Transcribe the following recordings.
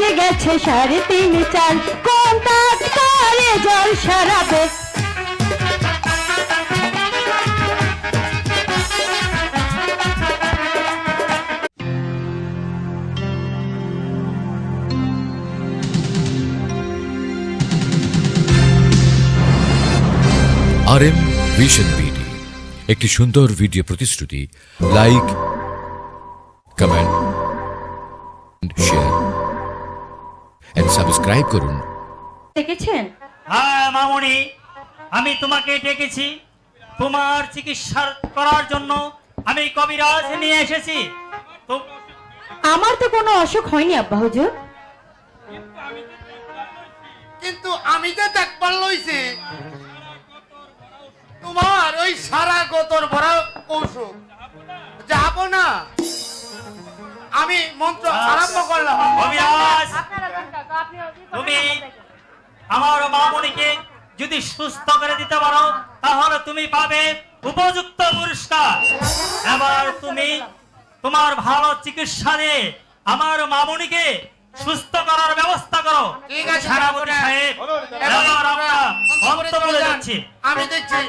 যে গেছে সাড়ে তিন চার। কোন ডাক্তারে জল সারাবে। আর ভিশন বিডি একটি সুন্দর ভিডিও প্রতিশ্রুতি। Like comment share and subscribe করুন। দেখেছেন? হ্যাঁ মামনি আমি তোমাকে ডেকেছি। তোমার চিকিৎসা করার জন্য আমি কবিরাজ নিয়ে এসেছি। তো আমার তো কোনো অসুখ হয়নি আব্বা হুজুর। কিন্তু আমি যে দেখবার লইছি তোমার ওই সারা গতর ভরা কৌশল যাব না। আমি মন্ত্র আরম্ভ করলাম। তুমি আমার মামনিকে যদি সুস্থ করে দিতে পারো তাহলে তুমি পাবে উপযুক্ত পুরস্কার। এবার তুমি তোমার ভালো চিকিৎসা দিয়ে আমার মামনিকে সুস্থ করার ব্যবস্থা করো। ঠিক আছে, সেনাপতি সাহেব এবার এবার আমরা অন্ত বলে যাচ্ছি। আমি দেখছি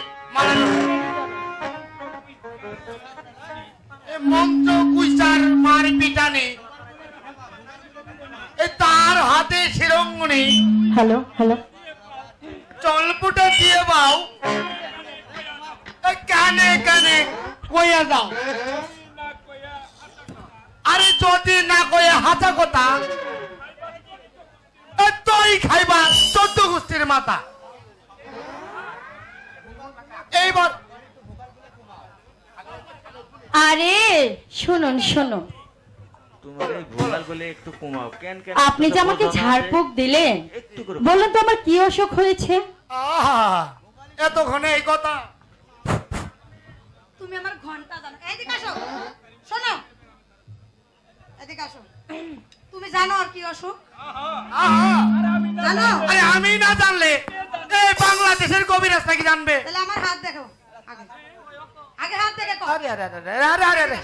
মন্ত্র কুইসার মার পিটানি। তার হাতে শিরঙ্গনি হ্যালো হ্যালো। চলপুটা দিয়ে বাও কানে কানে কইয়া যাও। আরে যদি না কয়ে হাতা কথা এ তুই খাইবা চোদ্দ গোষ্ঠীর মাথা। এইবার। আরে শুনুন শুনুন। তোমার এই বলে একটু কমাও। কেন কেন? আপনি যে আমাকে ঝাড়ফুঁক দিলেন বললেন তো আমার কি অসুখ হয়েছে? আহা এতক্ষণে এই কথা। তুমি আমার ঘণ্টা জানো। এদিকে আসো। শোনো। এদিকে আসো। তুমি জানো আর কি অসুখ? আহা জানো? আরে আমি না জানলে এই বাংলাদেশের কবিরাজ নাকি জানবে? তাহলে আমার হাত দেখো। আগে। আগে হাত দেখে কর আরে আরে আরে আরে আরে।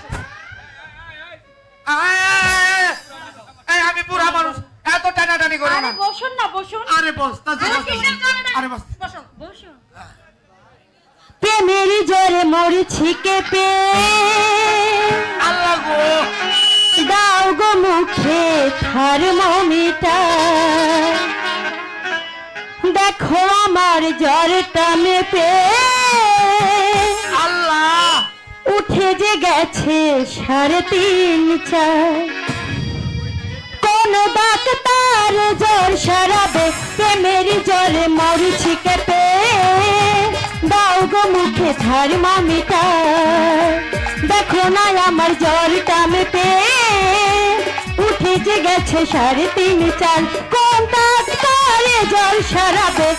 আমি পুরা মানুষ। এত টানাটানি করো না। বসুন না বসুন। আরে বস আরে কিসের টানাটানি? আরে বস। বসো বসো প্রেমের জোরে মরছি কেঁপে আল্লাহ গো। দাও গো মুখে থার্মোমিটার। দেখো আমার জ্বরটা মেপে। যে গেছে সাড়ে তিন চার। কোন ডাক্তার জ্বর সারাবে, প্রেমের জ্বরে মরছি কেঁপে দাও গো মুখে থার্মোমিটার দেখো না আমার জ্বরটা মেপে। উঠে যে গেছে সাড়ে তিন চার। কোন ডাক্তারে জ্বর সারাবে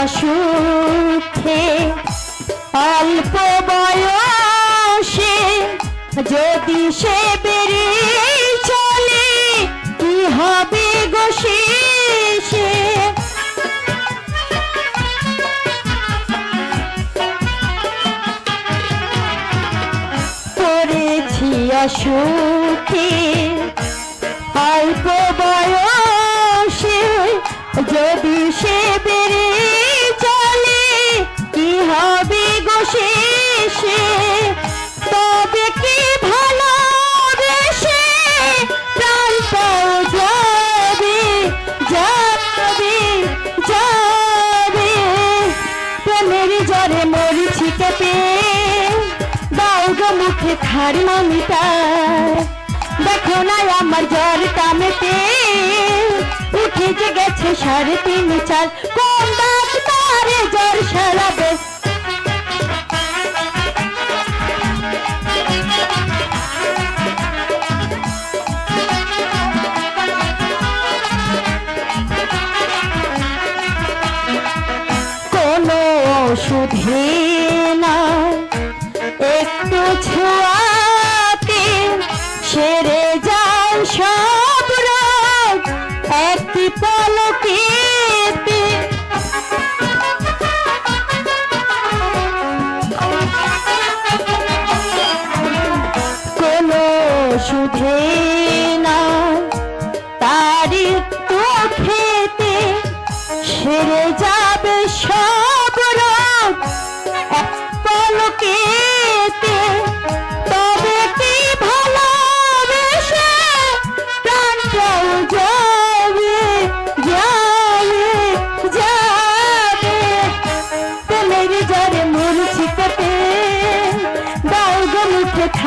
অসুখে অল্প বয়সে যদি সে বেড়ে চলে, কি হবে গো শেষে? পড়েছি অসুখে, অল্প বয়সে যদি সে মুখে থার্মোমিটার দেখো না আমার জ্বরটা মেপে উঠে যে গেছে সাড়ে তিন চার। কোন ডাক্তারে জ্বর সারাবে? কোনো ওষুধে পলকেতে কোনো সুধে না তারি তো খেতে। সেরে যাবে সব রোগ। এক পলকেতে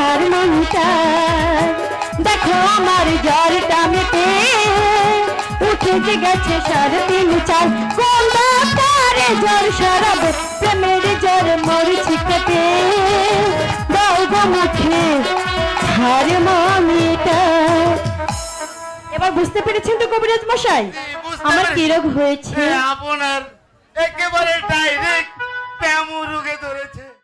মুখে থার্মোমিটার দেখো আমার জ্বরটা মেটে। উঠে যে গেছে সাড়ে তিন চার। কোন ডাক্তারে জ্বর সারাবে প্রেমের জ্বর মরছিতে দাও গো মুখে থার্মোমিটার এবার বুঝতে পেরেছেন তো কবিরাজ মশাই? আমার। কি রোগ হয়েছে? আপনার একেবারে ডাইরেক্ট